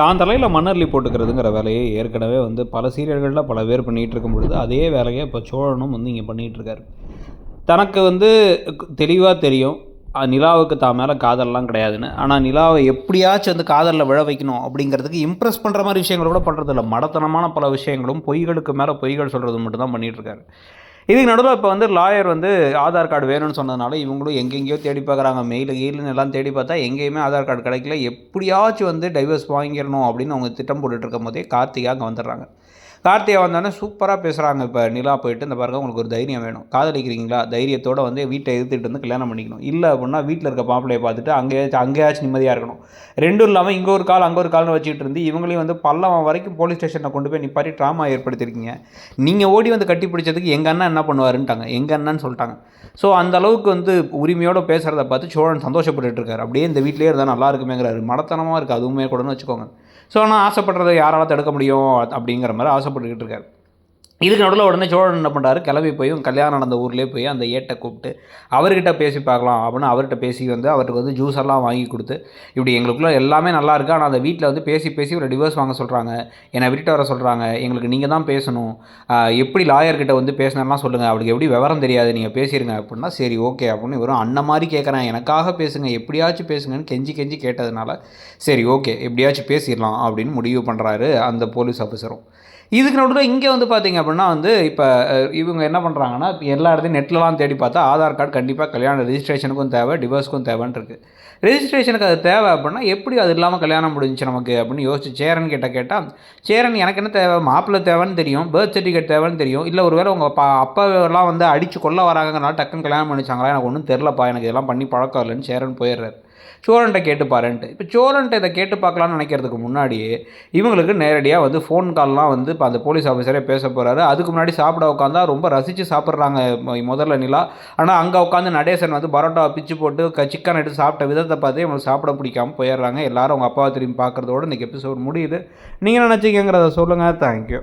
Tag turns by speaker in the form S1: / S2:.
S1: தான் தலையில் மண்ணர்லி போட்டுக்கிறதுங்கிற வேலையை ஏற்கனவே வந்து பல சீரியல்களில் பல பேர் பண்ணிகிட்டு இருக்கும் பொழுது அதே வேலையை இப்போ சோழனும் வந்து இங்கே பண்ணிகிட்ருக்காரு தனக்கு வந்து தெளிவாக தெரியும். நிலாவுக்கு தான் மேலே காதல்லாம் கிடையாதுன்னு. ஆனால் நிலாவை எப்படியாச்சும் வந்து காதலில் விழ வைக்கணும் அப்படிங்கிறதுக்கு இம்ப்ரெஸ் பண்ணுற மாதிரி விஷயங்கள் கூட பண்ணுறதில்ல மடத்தனமான பல விஷயங்களும் பொய்களுக்கு மேலே பொய்கள் சொல்கிறது மட்டும் தான் இதுக்கு நடுவில் இப்போ வந்து லாயர் வந்து ஆதார் கார்டு வேணும்னு சொன்னதுனால இவங்களும் எங்கெங்கேயோ தேடி பார்க்குறாங்க மெயில் கீழ்னு எல்லாம் தேடி பார்த்தா எங்கேயுமே ஆதார் கார்டு கிடைக்கல. எப்படியாச்சும் வந்து டைவர்ஸ் வாங்கிடணும் அப்படின்னு அவங்க திட்டம் போட்டுட்ருக்கும் போதே கார்த்திகா அங்கே வந்துடுறாங்க. கார்த்திகா வந்தோடனே சூப்பராக பேசுகிறாங்க இப்போ நிலா போயிட்டு இந்த பாருங்க உங்களுக்கு ஒரு தைரியம் வேணும். காதலிக்கிறீங்களா? தைரியத்தோட வந்து வீட்டை எதிர்த்துட்டு வந்து கல்யாணம் பண்ணிக்கணும். இல்லை அப்படின்னா வீட்டில் இருக்க மாப்பிள்ளையை பார்த்துட்டு அங்கேயாச்சும் அங்கேயாச்சும் நிம்மதியாக இருக்கணும். ரெண்டும் இல்லாமல் இங்கே ஒரு கால் அங்கே ஒரு கால்னு வச்சுட்டு இருந்து இவங்களையும் வந்து பல்லவன் வரைக்கும் போலீஸ் ஸ்டேஷனில் கொண்டு போய் நிப்பாட்டி ட்ராமா ஏற்படுத்தியிருக்கீங்க. நீங்கள் ஓடி வந்து கட்டி பிடிச்சதுக்கு எங்கள் அண்ணன் என்ன பண்ணுவாருன்ட்டாங்க. எங்கள் அண்ணன்னு சொல்லிட்டாங்க. ஸோ அந்த அளவுக்கு வந்து உரிமையோடு பேசுகிறத பார்த்து சோழன் சந்தோஷப்பட்டுட்டு இருக்காரு. அப்படியே இந்த வீட்டிலே இருந்தால் நல்லா இருக்குமேங்கிறாரு. மடத்தனமாக இருக்குது அதுவுமே கூடன்னு வச்சுக்கோங்க. ஸோ ஆனால் ஆசைப்படுறதை யாரால தடுக்க முடியும் அப்படிங்கிற மாதிரி ஆசைப்பட்டுக்கிட்டு இருக்காரு. இதுக்கு நடுவில் உடனே சோழன் என்ன பண்ணுறாரு கிளம்பி போய் கல்யாணம் நடந்த ஊர்லேயே போய் அந்த ஏட்டை கூப்பிட்டு அவர்கிட்ட பேசி பார்க்கலாம் அப்படின்னு அவர்கிட்ட பேசி வந்து அவருக்கு வந்து ஜூஸ் எல்லாம் வாங்கி கொடுத்து இப்படி எங்களுக்குள்ளே எல்லாமே நல்லா இருக்குது ஆனால் அந்த வீட்டில் வந்து பேசி பேசி ஒரு டிவோர்ஸ் வாங்க சொல்கிறாங்க என்னை விட்டுட்டு வர சொல்கிறாங்க எங்களுக்கு நீங்கள் தான் பேசணும். எப்படி லாயர்கிட்ட வந்து பேசினலாம் சொல்லுங்கள் அவளுக்கு எப்படி விவரம் தெரியாது. நீங்கள் பேசிடுங்க அப்படின்னா சரி ஓகே அப்படின்னு இவரும் அண்ணன் மாதிரி கேட்குறேன் எனக்காக பேசுங்க. எப்படியாச்சும் பேசுங்கன்னு கெஞ்சி கெஞ்சி கேட்டதுனால சரி ஓகே எப்படியாச்சும் பேசிடலாம் அப்படின்னு முடிவு பண்ணுறாரு அந்த போலீஸ் ஆஃபீஸரும் இதுக்கு நடுவில் இங்கே வந்து பார்த்தீங்க அப்படின்னா வந்து இப்போ இவங்க என்ன பண்ணுறாங்கன்னா எல்லா இடத்தையும் நெட்லலாம் தேடி பார்த்தா ஆதார் கார்டு கண்டிப்பாக கல்யாண ரிஜிஸ்ட்ரேஷனுக்கும் தேவை டிவோர்ஸ்க்கும் தேவைன்னு இருக்குது ரிஜிஸ்ட்ரேஷனுக்கு அது தேவை அப்படின்னா எப்படி அது இல்லாமல் கல்யாணம் முடிஞ்சுச்சு நமக்கு அப்படின்னு யோசிச்சு சேரன் கிட்ட கேட்டால் சேரன் எனக்கு என்ன தேவை மாப்பிள்ளை தேவைன்னு தெரியும் பர்த் சர்டிஃபிகேட் தேவைன்னு தெரியும் இல்லை ஒருவேளை உங்கள் பா அப்பாவெல்லாம் வந்து அடித்து கொள்ள வராங்கனால டக்குன்னு கல்யாணம் பண்ணிச்சாங்களா? எனக்கு ஒன்றும் தெரிலப்பா எனக்கு இதெல்லாம் பண்ணி பழக்கம் இல்லைன்னு சேரன் போயிடுறாரு. சோழன்ட்ட கேட்டு பாருன்ட்டு. இப்போ சோழன்ட்ட இதை கேட்டு பார்க்கலாம்னு நினைக்கிறதுக்கு முன்னாடியே இவங்களுக்கு நேரடியாக வந்து ஃபோன் கால்லாம் வந்து இப்போ அந்த போலீஸ் ஆஃபீஸரே பேச போகிறாரு அதுக்கு முன்னாடி சாப்பிட உட்காந்தா ரொம்ப ரசித்து சாப்பிட்றாங்க முதல்ல நிலா. ஆனால் அங்கே உட்காந்து நடேசன் வந்து பரோட்டாவை பிச்சு போட்டு சிக்கன் எடுத்து சாப்பிட்ட விதத்தை பார்த்து இவங்களுக்கு சாப்பிட பிடிக்காமல் போயிடுறாங்க. எல்லாரும் அவங்க அப்பாவை திரும்பி பார்க்குறதோட இன்றைக்கி எபிசோட் முடியுது. நீங்கள் நினச்சிக்கங்கிறத சொல்லுங்கள் தேங்க்யூ